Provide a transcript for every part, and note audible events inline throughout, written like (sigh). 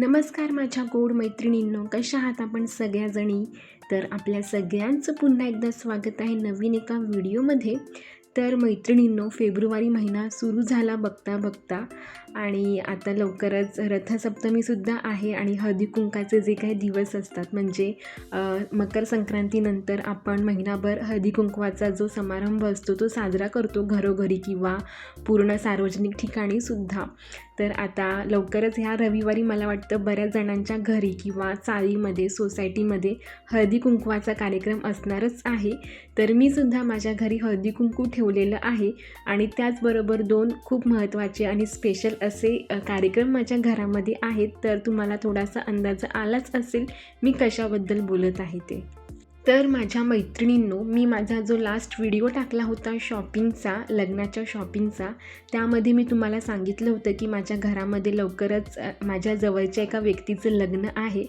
नमस्कार माझ्या गोड मैत्रिणींनो कशा आहात आपण सगळ्याजणी? तर आपल्या सगळ्यांचं पुन्हा एकदा स्वागत आहे नवीन एका व्हिडिओमध्ये. तर मैत्रिणींनो फेब्रुवारी महिना सुरू झाला बघता बघता. आणि आता लवकरच रथसप्तमीसुद्धा आहे आणि हळदी कुंकाचे जे काही दिवस असतात म्हणजे मकर संक्रांतीनंतर आपण महिनाभर हळदी कुंकवाचा जो समारंभ असतो तो साजरा करतो घरोघरी किंवा पूर्ण सार्वजनिक ठिकाणी सुद्धा. तर आता लवकरच ह्या रविवारी मला वाटतं बऱ्याच जणांच्या घरी किंवा चाळीमध्ये सोसायटीमध्ये हळदी कुंकवाचा कार्यक्रम असणारच आहे. तर मी सुद्धा माझ्या घरी हळदी कुंकू ठेवलेलं आहे आणि त्याचबरोबर दोन खूप महत्त्वाचे आणि स्पेशल असे कार्यक्रम माझ्या घरामध्ये आहेत तर तुम्हाला थोडासा अंदाज आलाच असेल मी कशाबद्दल बोलत आहे ते. तर माझ्या मैत्रिणींनो मी माझा जो लास्ट व्हिडिओ टाकला होता शॉपिंगचा लग्नाच्या शॉपिंगचा त्यामध्ये मी तुम्हाला सांगितलं होतं की माझ्या घरामध्ये लवकरच माझ्या जवळच्या एका व्यक्तीचं लग्न आहे.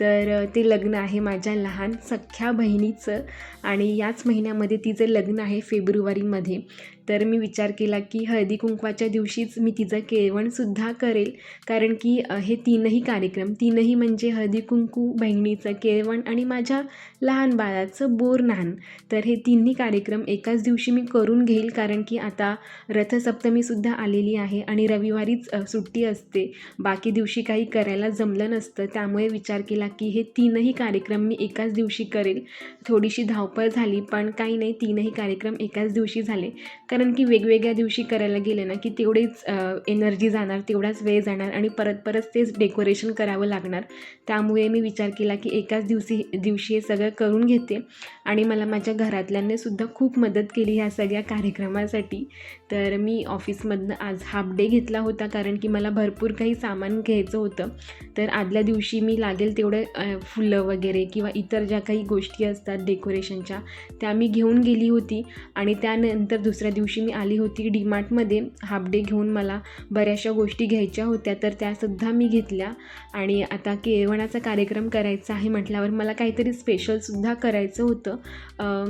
तर ते लग्न आहे माझ्या लहान सख्ख्या बहिणीचं आणि याच महिन्यामध्ये तिचं लग्न आहे फेब्रुवारीमध्ये. तर मी विचार केला की हळदी कुंकवाच्या दिवशीच मी तिचं केळवणसुद्धा करेल. कारण की हे तीनही कार्यक्रम तीनही म्हणजे हळदी कुंकू बहिणीचं केळवण आणि माझ्या लहान बाळाचं बोरनान तर हे तिन्ही कार्यक्रम एकाच दिवशी मी करून घेईल कारण की आता रथसप्तमीसुद्धा आलेली आहे आणि रविवारीच सुट्टी असते. बाकी दिवशी काही करायला जमलं नसतं. त्यामुळे विचार केला की हे तीनही कार्यक्रम मी एकाच दिवशी करेल. थोडीशी धावपळ झाली पण काही नाही तीनही कार्यक्रम एकाच दिवशी झाले. कारण की वेगवेगळ्या दिवशी करायला गेले ना की तेवढेच एनर्जी जाणार तेवढाच वेळ जाणार आणि परत परत तेच डेकोरेशन करावं लागणार. त्यामुळे मी विचार केला की एकाच दिवशी दिवशी हे सगळं करून घेते. आणि मला माझ्या घरातल्यांनी सुद्धा खूप मदत केली ह्या सगळ्या कार्यक्रमासाठी. तर मी ऑफिसमधनं आज हाफ डे घेतला होता कारण की मला भरपूर काही सामान घ्यायचं होतं. तर आदल्या दिवशी मी लागेल तेवढं फुलं वगैरे किंवा इतर ज्या काही गोष्टी असतात डेकोरेशनच्या त्या मी घेऊन गेली होती. आणि त्यानंतर दुसऱ्या दिवशी दिवशी मी आली होती डीमार्टमध्ये हाफ डे घेऊन मला बऱ्याचशा गोष्टी घ्यायच्या होत्या तर त्यासुद्धा मी घेतल्या. आणि आता केळवणाचा कार्यक्रम करायचा आहे म्हटल्यावर मला काहीतरी स्पेशलसुद्धा करायचं होतं.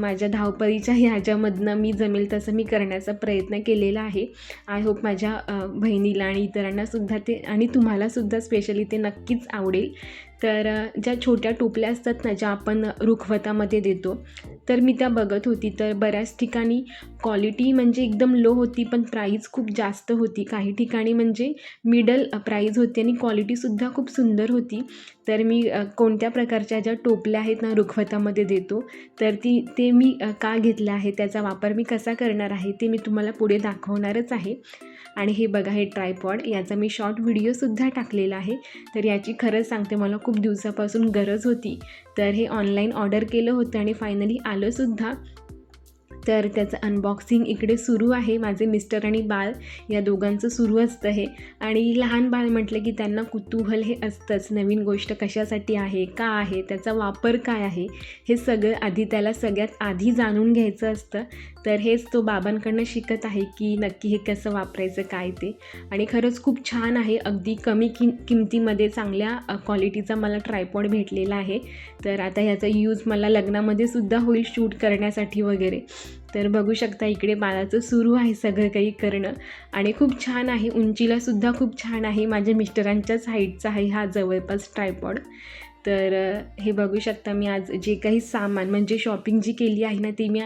माझ्या धावपळीच्या ह्याच्यामधनं मी जमेल तसं मी करण्याचा प्रयत्न केलेला आहे. आय होप माझ्या बहिणीला आणि इतरांनासुद्धा ते आणि तुम्हालासुद्धा स्पेशली ते नक्कीच आवडेल. तर ज्या छोट्या टोपल्या असतात ना ज्या आपण रुखवतामध्ये देतो तर मी त्या बघत होती. तर बऱ्याच ठिकाणी क्वालिटी म्हणजे एकदम लो होती पण प्राईज खूप जास्त होती. काही ठिकाणी म्हणजे मिडल प्राईज होती आणि क्वालिटीसुद्धा खूप सुंदर होती. तर मी कोणत्या प्रकारच्या ज्या टोपल्या आहेत ना रुखवतामध्ये देतो तर ती ते मी का घेतलं आहे त्याचा वापर मी कसा करणार आहे ते मी तुम्हाला पुढे दाखवणारच आहे. आणि हे बघा हे ट्रायपॉड याचा मी शॉर्ट व्हिडिओसुद्धा टाकलेला आहे. तर याची खरंच सांगते मला खूप दिवसापासून गरज होती. तर हे ऑनलाईन ऑर्डर केलं होतं आणि फायनली आलंसुद्धा तर त्याचं अनबॉक्सिंग इकडे सुरू आहे. माझे मिस्टर आणि बाळ या दोघांचं सुरू असतं हे. आणि लहान बाळ म्हटलं की त्यांना कुतूहल हे असतंच. नवीन गोष्ट कशासाठी आहे? का आहे? त्याचा वापर काय आहे? हे सगळं आधी त्याला सगळ्यात आधी जाणून घ्यायचं असतं. तर हेच तो बाबांकडनं शिकत आहे की नक्की हे कसं वापरायचं काय ते. आणि खरंच खूप छान आहे. अगदी कमी किम किमतीमध्ये चांगल्या क्वालिटीचा मला ट्रायपॉड भेटलेला आहे. तर आता ह्याचा यूज मला लग्नामध्ये सुद्धा होईल शूट करण्यासाठी वगैरे. तर बघू शकता इकडे बाळाचं सुरू आहे सगळं काही करणं. आणि खूप छान आहे उंचीला सुद्धा खूप छान आहे. माझ्या मिस्टरांच्याच हाईटचा आहे हा जवळपास ट्रायपॉड. तर हे बघू शकता मी आज जे काही सामान म्हणजे शॉपिंग जी केली आहे ना ती मी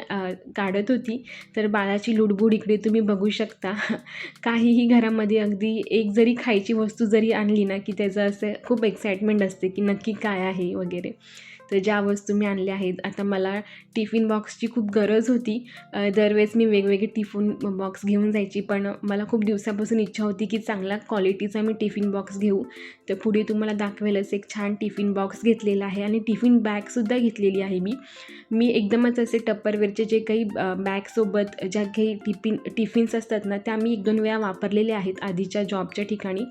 काढत होती. तर बाळाची लुडबुड इकडे तुम्ही बघू शकता. (laughs) काहीही घरामध्ये अगदी एक जरी खायची वस्तू जरी आणली ना की त्याचं असं खूप एक्साइटमेंट असते की नक्की काय आहे वगैरे. तर ज्या वस्तू मी आणल्या आहेत आता मला टिफिन बॉक्सची खूप गरज होती. दरवेळेस मी वेगवेगळे टिफिन बॉक्स घेऊन जायची पण मला खूप दिवसापासून इच्छा होती की चांगला क्वालिटीचा मी टिफिन बॉक्स घेऊ. तर पुढे तुम्हाला दाखवेलच एक छान टिफिन बॉक्स घेतलेला आहे आणि टिफिन बॅगसुद्धा घेतलेली आहे मी. मी एकदमच असे टप्परवेअरचे जे काही बॅगसोबत ज्या काही टिफिन टिफिन्स असतात ना त्या मी एक दोन वेळा वापरलेल्या आहेत आधीच्या जॉबच्या ठिकाणी.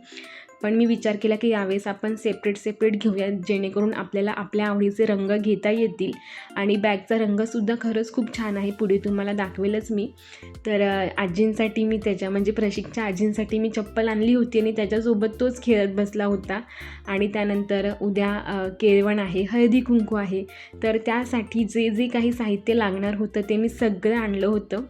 पण मी विचार केला की यावेळेस आपण सेपरेट सेपरेट घेऊया जेणेकरून आपल्याला आपल्या आवडीचे रंग घेता येतील. आणि बॅगचा रंगसुद्धा खरंच खूप छान आहे. पुढे तुम्हाला दाखवेलच मी. तर आजींसाठी मी त्याच्या म्हणजे प्रशिकच्या आजींसाठी मी चप्पल आणली होती आणि त्याच्यासोबत तोच खेळत बसला होता. आणि त्यानंतर उद्या केळवण आहे हळदी कुंकू आहे. तर त्यासाठी जे जे काही साहित्य लागणार होतं ते मी सगळं आणलं होतं.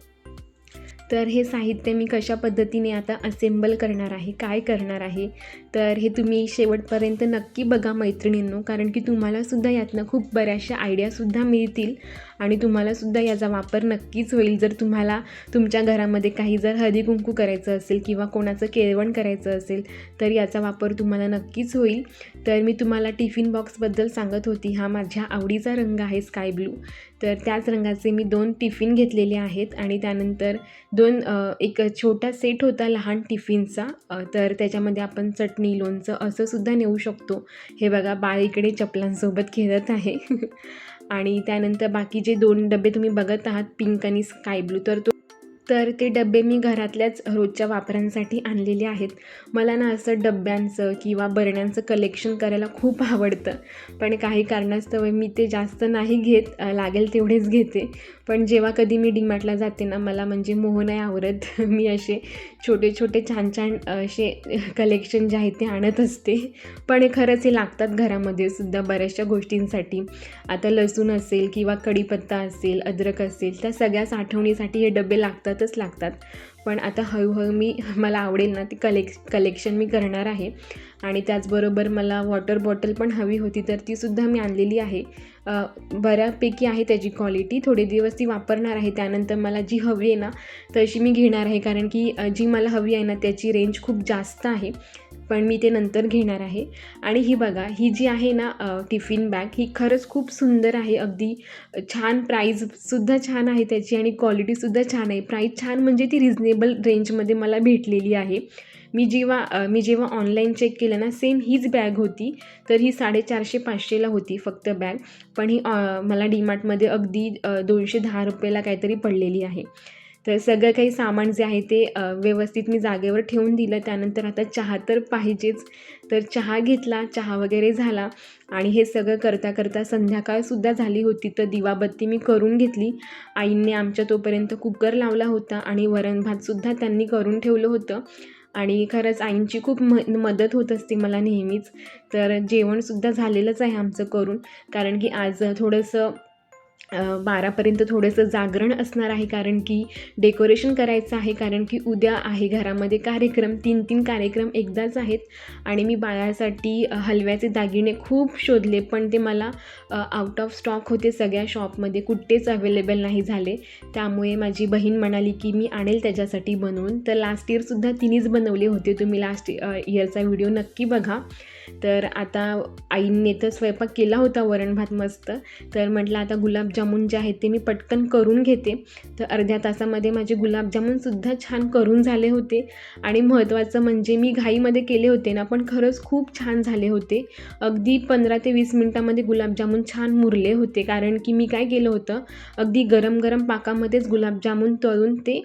तर हे साहित्य मी कशा पद्धतीने आता असेंबल करणार आहे काय करणार आहे तर हे तुम्ही शेवटपर्यंत नक्की बघा मैत्रिणींनो कारण की तुम्हालासुद्धा यातनं खूप बऱ्याचशा आयडियासुद्धा मिळतील आणि तुम्हालासुद्धा याचा वापर नक्कीच होईल. जर तुम्हाला तुमच्या घरामध्ये काही जर हळदी कुंकू करायचं असेल किंवा कोणाचं केळवण करायचं असेल तर याचा वापर तुम्हाला नक्कीच होईल. तर मी तुम्हाला टिफिन बॉक्सबद्दल सांगत होती. हा माझ्या आवडीचा रंग आहे स्काय ब्लू. तर त्याच रंगाचे मी दोन टिफिन घेतलेले आहेत आणि त्यानंतर दोन एक छोटा सेट होता लहान टिफिनचा. तर त्याच्यामध्ये आपण चटणी लोणचं असं सुद्धा नेऊ शकतो. हे बघा बाळ इकडे चपलांसोबत खेळत आहे. (laughs) आणि त्यानंतर बाकी जे दोन डबे तुम्ही बघत आहात पिंक आणि स्काय ब्लू तर तो तर ते डबे मी घरातल्याच रोजच्या वापरांसाठी आणलेले आहेत. मला ना असं डब्यांचं किंवा बरण्यांचं कलेक्शन करायला खूप आवडतं. पण काही कारणास्तव मी ते जास्त नाही घेत लागेल तेवढेच घेते. पण जेव्हा कधी मी डीमार्टला जाते ना मला म्हणजे मोह नाही आवरत. (laughs) मी असे छोटे छोटे छान छान असे कलेक्शन जे आहे ते आणत असते. पण हे खरंच हे लागतात घरामध्ये सुद्धा बऱ्याचशा गोष्टींसाठी. आता लसूण असेल किंवा कढीपत्ता असेल अद्रक असेल त्या सगळ्या साठवणीसाठी हे डबे लागतात. लागतातच लागतात. पण आता हळूहळू मी मला आवडेल ना ती कलेक् कलेक्शन मी करणार आहे. आणि त्याचबरोबर मला वॉटर बॉटल पण हवी होती तर तीसुद्धा मी आणलेली आहे. बऱ्यापैकी आहे त्याची क्वालिटी. थोडे दिवस ती वापरणार आहे. त्यानंतर मला जी हवी आहे ना तशी मी घेणार आहे. कारण की जी मला हवी आहे ना त्याची रेंज खूप जास्त आहे. पण मी ते नंतर घेणार आहे. आणि ही बघा ही जी आहे ना टिफिन बॅग ही खरंच खूप सुंदर आहे. अगदी छान प्राईजसुद्धा छान आहे त्याची आणि क्वालिटीसुद्धा छान आहे. प्राईज छान म्हणजे ती रिजनेबल रेंजमध्ये मला भेटलेली आहे. मी जेव्हा मी जेव्हा ऑनलाईन चेक केलं ना सेम हीच बॅग होती. तर ही साडेचारशे पाचशेला होती फक्त बॅग पण ही मला डीमार्टमध्ये अगदी दोनशे दहा रुपयाला काहीतरी पडलेली आहे. तर सगळं काही सामान जे आहे ते व्यवस्थित मी जागेवर ठेवून दिलं. त्यानंतर आता चहा तर पाहिजेच. तर चहा घेतला चहा वगैरे झाला आणि हे सगळं करता करता संध्याकाळसुद्धा झाली होती. तर दिवाबत्ती मी करून घेतली. आईंनी आमच्या तोपर्यंत कुकर लावला होता आणि वरण भातसुद्धा त्यांनी करून ठेवलं होतं. आणि खरंच आईंची खूप म मदत होत असते मला नेहमीच. तर जेवणसुद्धा झालेलंच आहे आमचं करून. कारण की आज थोडंसं बारापर्यंत थोडंसं जागरण असणार आहे कारण की डेकोरेशन करायचं आहे कारण की उद्या आहे घरामध्ये कार्यक्रम तीन तीन कार्यक्रम एकदाच आहेत. आणि मी बाळासाठी हलव्याचे दागिने खूप शोधले पण ते मला आउट ऑफ स्टॉक होते सगळ्या शॉपमध्ये कुठेच अवेलेबल नाही झाले. त्यामुळे माझी बहीण म्हणाली की मी आणेल त्याच्यासाठी बनवून. तर लास्ट इयरसुद्धा तिनेच बनवले होते. तुम्ही लास्ट इयरचा व्हिडिओ नक्की बघा. तर आता आईने तर स्वयंपाक केला होता वरण भात मस्त. तर म्हटलं आता गुलाबजामुन जे आहेत ते मी पटकन करून घेते. तर अर्ध्या तासामध्ये माझे गुलाबजामुनसुद्धा छान करून झाले होते. आणि महत्त्वाचं म्हणजे मी घाईमध्ये केले होते ना पण खरंच खूप छान झाले होते. अगदी पंधरा ते वीस मिनटामध्ये गुलाबजामुन छान मुरले होते. कारण की मी काय केलं होतं अगदी गरम गरम पाकामध्येच गुलाबजामुन तळून ते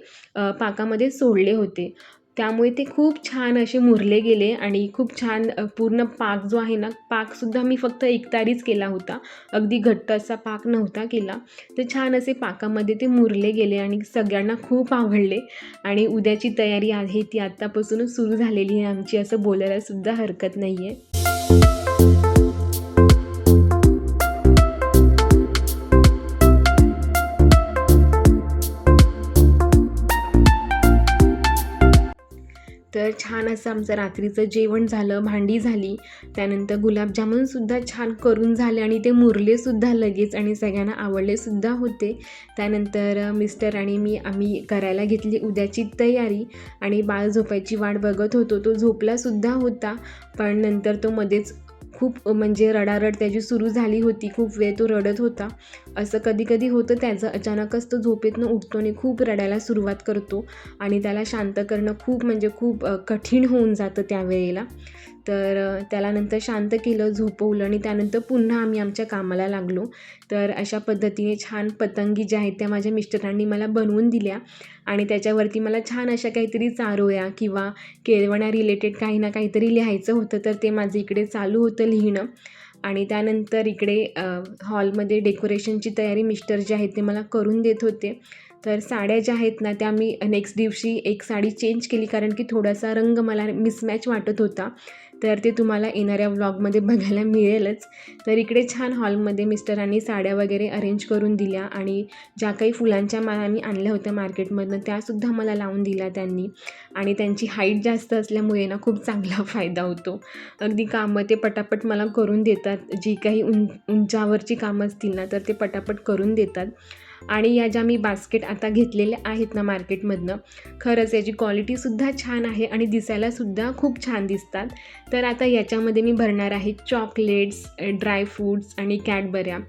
पाकामध्ये सोडले होते. त्यामुळे ते खूप छान असे मुरले गेले आणि खूप छान पूर्ण पाक जो आहे ना पाकसुद्धा मी फक्त एकतारीच केला होता. अगदी घट्ट असा पाक नव्हता केला. तर छान असे पाकामध्ये ते मुरले गेले आणि सगळ्यांना खूप आवडले. आणि उद्याची तयारी आहे ती आत्तापासूनच सुरू झालेली आहे. आमची असं बोलायलासुद्धा हरकत नाही आहे छान असं आमचं रात्रीचं जेवण झालं भांडी झाली. त्यानंतर गुलाबजामुनसुद्धा छान करून झाले आणि ते मुरलेसुद्धा लगेच आणि सगळ्यांना आवडलेसुद्धा होते. त्यानंतर मिस्टर आणि मी आम्ही करायला घेतली उद्याची तयारी आणि बाळ झोपायची वाट बघत होतो. तो झोपलासुद्धा होता पण नंतर तो मध्येच खूप म्हणजे रडारड त्याची सुरू झाली होती खूप वेळ तो रडत होता. असं कधी कधी होतं त्याचं अचानकच तो झोपेतनं उठतो आणि खूप रडायला सुरुवात करतो. आणि त्याला शांत करणं खूप म्हणजे खूप कठीण होऊन जातं त्यावेळेला. तर त्याला नंतर शांत केलं झोपवलं आणि त्यानंतर पुन्हा आम्ही आमच्या कामाला लागलो. तर अशा पद्धतीने छान पतंगी ज्या आहेत त्या माझ्या मिस्टरांनी मला बनवून दिल्या आणि त्याच्यावरती मला छान अशा काहीतरी चारोळ्या किंवा केळवणा रिलेटेड काही ना काहीतरी लिहायचं होतं तर ते माझं इकडे चालू होतं लिहिणं. आणि त्यानंतर इकडे हॉलमध्ये डेकोरेशनची तयारी मिस्टर जे आहेत ते मला करून देत होते. तर साड्या ज्या आहेत ना त्या मी नेक्स्ट दिवशी एक साडी चेंज केली कारण की थोडासा रंग मला मिसमॅच वाटत होता. तर ते तुम्हाला येणाऱ्या व्लॉगमध्ये बघायला मिळेलच. तर इकडे छान हॉलमध्ये मिस्टरांनी साड्या वगैरे अरेंज करून दिल्या आणि ज्या काही फुलांच्या माळा मी आणल्या होत्या मार्केटमधनं त्यासुद्धा मला लावून दिल्या त्यांनी. आणि त्यांची हाईट जास्त असल्यामुळे ना खूप चांगला (laughs) फायदा होतो. अगदी कामं ते पटापट मला करून देतात. जी काही उं उंचावरची कामं असतील ना तर ते पटापट करून देतात. आणि या ज्या मी बास्केट आता घेतलेल्या आहेत ना मार्केटमधनं खरंच याची क्वालिटीसुद्धा छान आहे आणि दिसायलासुद्धा खूप छान दिसतात. तर आता याच्यामध्ये मी भरणार आहे चॉकलेट्स ड्रायफ्रूट्स आणि कॅडबऱ्या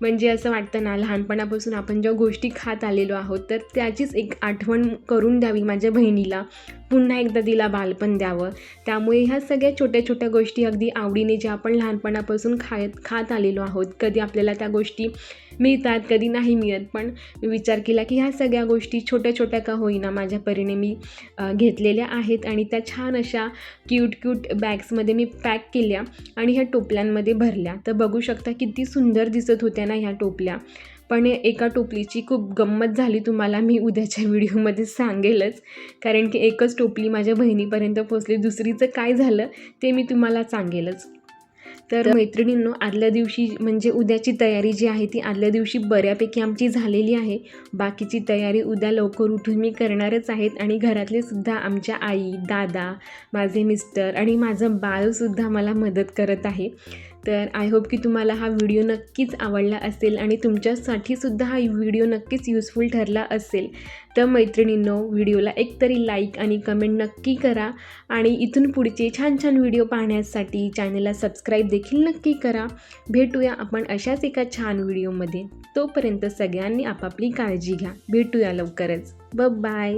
म्हणजे असं वाटतं ना लहानपणापासून आपण ज्या गोष्टी खात आलेलो आहोत तर त्याचीच एक आठवण करून द्यावी माझ्या बहिणीला. पुन्हा एकदा तिला बालपण द्यावं. त्यामुळे ह्या सगळ्या छोट्या छोट्या गोष्टी अगदी आवडीने ज्या आपण लहानपणापासून खायत खात आलेलो आहोत कधी आपल्याला त्या गोष्टी मिळतात कधी नाही मिळत. पण मी विचार केला की ह्या सगळ्या गोष्टी छोट्या छोट्या का होईना माझ्या परीने मी घेतलेल्या आहेत आणि त्या छान अशा क्यूट क्यूट बॅग्समध्ये मी पॅक केल्या आणि ह्या टोपल्यांमध्ये भरल्या. तर बघू शकता किती सुंदर दिसत होत्या ना ह्या टोपल्या. पण एका टोपलीची खूप गंमत झाली तुम्हाला मी उद्याच्या व्हिडिओमध्ये सांगेलच. कारण की एकच टोपली माझ्या बहिणीपर्यंत पोचली दुसरीचं काय झालं ते मी तुम्हाला सांगेलच. तर मैत्रिणींनो आदल्या दिवशी म्हणजे उद्याची तयारी जी आहे ती आदल्या दिवशी बऱ्यापैकी आमची झालेली आहे. बाकीची तयारी उद्या लवकर उठून मी करणारच आहेत आणि घरातले सुद्धा आमच्या आई दादा माझे मिस्टर आणि माझं बाळसुद्धा मला मदत करत आहे. तर आय होप की तुम्हाला हा व्हिडिओ नक्कीच आवडला असेल आणि तुमच्यासाठी सुद्धा हा व्हिडिओ नक्कीच युजफुल ठरला असेल. तर मैत्रिणींनो व्हिडिओला एकतरी लाईक आणि कमेंट नक्की करा आणि इथून पुढचे छान छान व्हिडिओ पाहण्यासाठी चॅनलला सबस्क्राईब देखील नक्की करा. भेटूया आपण अशाच एका छान व्हिडिओमध्ये तोपर्यंत सगळ्यांनी आपापली काळजी घ्या. भेटूया लवकरच. ब बाय